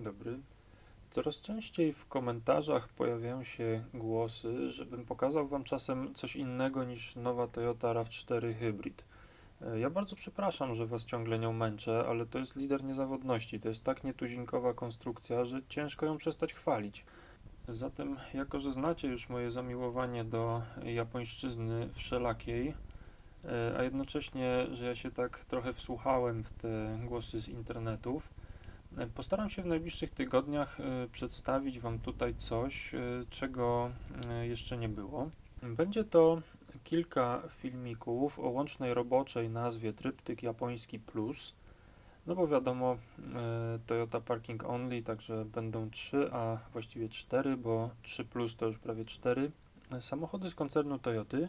Dzień dobry. Coraz częściej w komentarzach pojawiają się głosy, żebym pokazał Wam czasem coś innego niż nowa Toyota RAV4 Hybrid. E, Ja bardzo przepraszam, że Was ciągle nią męczę, ale to jest lider niezawodności. To jest tak nietuzinkowa konstrukcja, że ciężko ją przestać chwalić. Zatem, jako że znacie już moje zamiłowanie do japońszczyzny wszelakiej, e, a jednocześnie, że ja się tak trochę wsłuchałem w te głosy z internetów, postaram się w najbliższych tygodniach e, przedstawić Wam tutaj coś, e, czego e, jeszcze nie było. Będzie to kilka filmików o łącznej roboczej nazwie Tryptyk Japoński Plus. No bo wiadomo, Toyota Parking Only, także będą trzy, a właściwie cztery, bo 3 Plus to już prawie cztery. E, Samochody z koncernu Toyoty,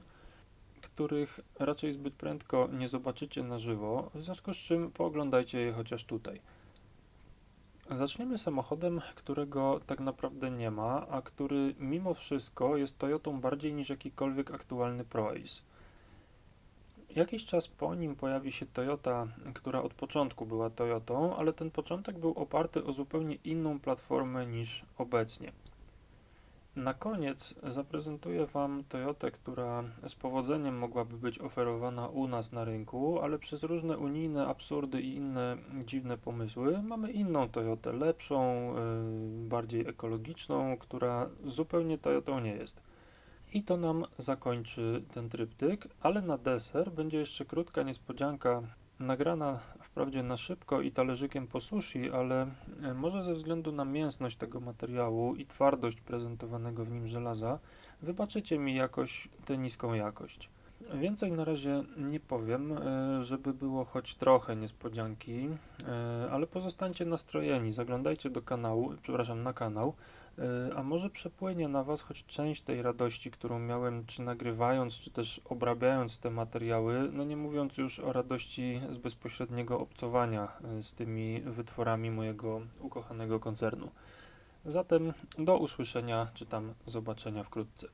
których raczej zbyt prędko nie zobaczycie na żywo, w związku z czym pooglądajcie je chociaż tutaj. Zaczniemy samochodem, którego tak naprawdę nie ma, a który mimo wszystko jest Toyotą bardziej niż jakikolwiek aktualny ProAce. Jakiś czas po nim pojawi się Toyota, która od początku była Toyotą, ale ten początek był oparty o zupełnie inną platformę niż obecnie. Na koniec zaprezentuję Wam Toyotę, która z powodzeniem mogłaby być oferowana u nas na rynku, ale przez różne unijne absurdy i inne dziwne pomysły mamy inną Toyotę, lepszą, yy, bardziej ekologiczną, która zupełnie Toyotą nie jest. I to nam zakończy ten tryptyk, ale na deser będzie jeszcze krótka niespodzianka, nagrana wprawdzie na szybko i talerzykiem po sushi, ale e, może ze względu na mięsność tego materiału i twardość prezentowanego w nim żelaza, wybaczycie mi jakoś tę niską jakość. Więcej na razie nie powiem, e, żeby było choć trochę niespodzianki, e, ale pozostańcie nastrojeni, zaglądajcie do kanału, przepraszam, na kanał, e, a może przepłynie na Was choć część tej radości, którą miałem, czy nagrywając, czy też obrabiając te materiały, no nie mówiąc już o radości z bezpośredniego obcowania z tymi wytworami mojego ukochanego koncernu. Zatem do usłyszenia, czy tam zobaczenia wkrótce.